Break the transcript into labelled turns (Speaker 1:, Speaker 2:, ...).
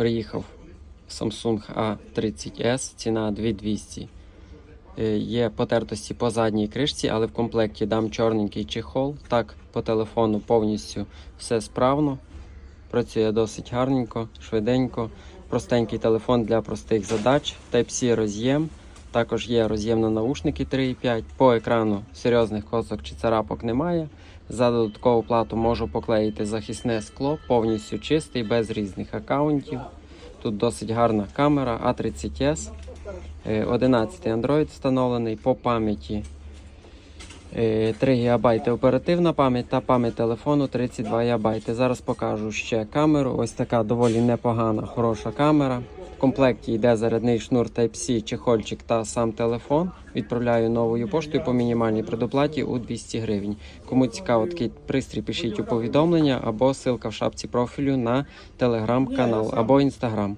Speaker 1: Приїхав Samsung A30s, ціна 2200. Е, Є потертості по задній кришці, але в комплекті дам чорненький чехол. Так, по телефону повністю все справно. Працює досить гарненько, швиденько. Простенький телефон для простих задач. Type-C роз'єм. Також є роз'єм на наушники 3.5. По екрану серйозних косок чи царапок немає. За додаткову плату можу поклеїти захисне скло, повністю чистий, без різних аккаунтів. Тут досить гарна камера A30s. Е, 11 Android встановлений по пам'яті. е, 3 ГБ оперативна пам'ять та пам'ять телефону 32 ГБ. Зараз покажу ще камеру. Ось така доволі непогана, хороша камера. Комплекті йде зарядний шнур Type-C, чехольчик та сам телефон. Відправляю новою поштою по мінімальній предоплаті у 200 гривень. Кому цікаво такий пристрій, пишіть у повідомлення або ссылка в шапці профілю на телеграм-канал або інстаграм.